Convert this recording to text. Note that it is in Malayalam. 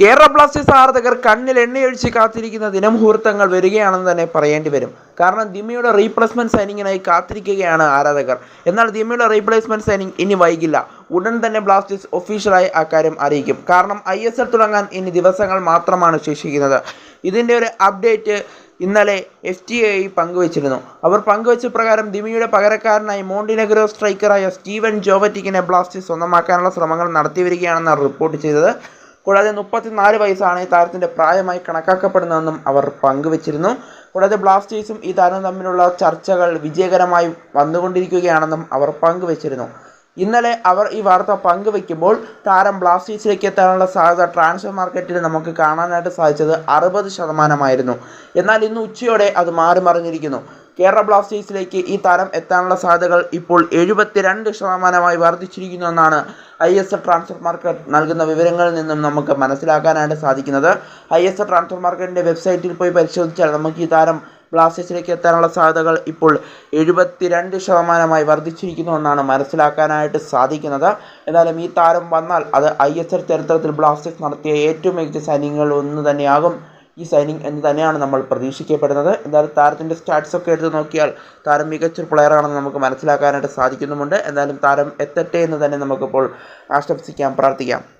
കേരള ബ്ലാസ്റ്റേഴ്സ് ആരാധകർ കണ്ണിൽ എണ്ണയൊഴിച്ച് കാത്തിരിക്കുന്ന ദിനമുഹൂർത്തങ്ങൾ വരികയാണെന്ന് തന്നെ പറയേണ്ടി വരും. കാരണം ദിമിയുടെ റീപ്ലേസ്മെന്റ് സൈനിങ്ങിനായി കാത്തിരിക്കുകയാണ് ആരാധകർ. എന്നാൽ ദിമിയുടെ റീപ്ലേസ്മെന്റ് സൈനിങ് ഇനി വൈകില്ല. ഉടൻ തന്നെ ബ്ലാസ്റ്റേഴ്സ് ഒഫീഷ്യലായി അക്കാര്യം അറിയിക്കും. കാരണം ഐ എസ് എൽ തുടങ്ങാൻ ഇനി ദിവസങ്ങൾ മാത്രമാണ് ശേഷിക്കുന്നത്. ഇതിന്റെ ഒരു അപ്ഡേറ്റ് ഇന്നലെ എഫ് ടി ഐ പങ്കുവച്ചിരുന്നു. അവർ പങ്കുവച്ച പ്രകാരം ദിമിയുടെ പകരക്കാരനായി മോണ്ടിനെഗ്രോ സ്ട്രൈക്കറായ സ്റ്റീവൻ ജോവറ്റിക്കിനെ ബ്ലാസ്റ്റേഴ്സ് സ്വന്തമാക്കാനുള്ള ശ്രമങ്ങൾ നടത്തി വരികയാണെന്നാണ് റിപ്പോർട്ട് ചെയ്തത്. കൂടാതെ മുപ്പത്തിനാല് വയസ്സാണ് ഈ താരത്തിന്റെ പ്രായമായി കണക്കാക്കപ്പെടുന്നതെന്നും അവർ പങ്കുവച്ചിരുന്നു. കൂടാതെ ബ്ലാസ്റ്റേഴ്സും ഈ താരം തമ്മിലുള്ള ചർച്ചകൾ വിജയകരമായി വന്നുകൊണ്ടിരിക്കുകയാണെന്നും അവർ പങ്കുവച്ചിരുന്നു. ഇന്നലെ അവർ ഈ വാർത്ത പങ്കുവെക്കുമ്പോൾ താരം ബ്ലാസ്റ്റേഴ്സിലേക്ക് എത്താനുള്ള സാധ്യത ട്രാൻസ്ഫർ മാർക്കറ്റിൽ നമുക്ക് കാണാനായിട്ട് സാധിച്ചത് അറുപത് ശതമാനമായിരുന്നു. എന്നാൽ ഇന്ന് ഉച്ചയോടെ അത് മാറി മറിഞ്ഞിരിക്കുന്നു കേരള ബ്ലാസ്റ്റേഴ്സിലേക്ക് ഈ താരം എത്താനുള്ള സാധ്യതകൾ ഇപ്പോൾ എഴുപത്തിരണ്ട് ശതമാനമായി വർദ്ധിച്ചിരിക്കുന്നു എന്നാണ് ഐ എസ് ട്രാൻസ്ഫർ മാർക്കറ്റ് നൽകുന്ന വിവരങ്ങളിൽ നിന്നും നമുക്ക് മനസ്സിലാക്കാനായിട്ട് സാധിക്കുന്നത്. ഐ എസ് ട്രാൻസ്ഫർ മാർക്കറ്റിന്റെ വെബ്സൈറ്റിൽ പോയി പരിശോധിച്ചാൽ നമുക്ക് ഈ താരം ബ്ലാസ്റ്റേഴ്സിലേക്ക് എത്താനുള്ള സാധ്യതകൾ ഇപ്പോൾ എഴുപത്തിരണ്ട് ശതമാനമായി വർദ്ധിച്ചിരിക്കുന്നു എന്നാണ് മനസ്സിലാക്കാനായിട്ട് സാധിക്കുന്നത്. എന്നാലും ഈ താരം വന്നാൽ അത് ഐ എസ് എൽ ചരിത്രത്തിൽ ബ്ലാസ്റ്റേഴ്സ് നടത്തിയ ഏറ്റവും മികച്ച സൈനികങ്ങളിൽ ഒന്ന് തന്നെയാകും. ഈ സൈനിങ് എന്ന് തന്നെയാണ് നമ്മൾ പ്രതീക്ഷിക്കപ്പെടുന്നത്. എന്തായാലും താരത്തിന്റെ സ്റ്റാറ്റ്സ് ഒക്കെ എടുത്ത് നോക്കിയാൽ താരം മികച്ചൊരു പ്ലെയറാണെന്ന് നമുക്ക് മനസ്സിലാക്കാനായിട്ട് സാധിക്കുന്നുമുണ്ട്. എന്തായാലും താരം എത്തട്ടെ എന്ന് തന്നെ നമുക്കിപ്പോൾ ആശംസിക്കാം പ്രാർത്ഥിക്കാം.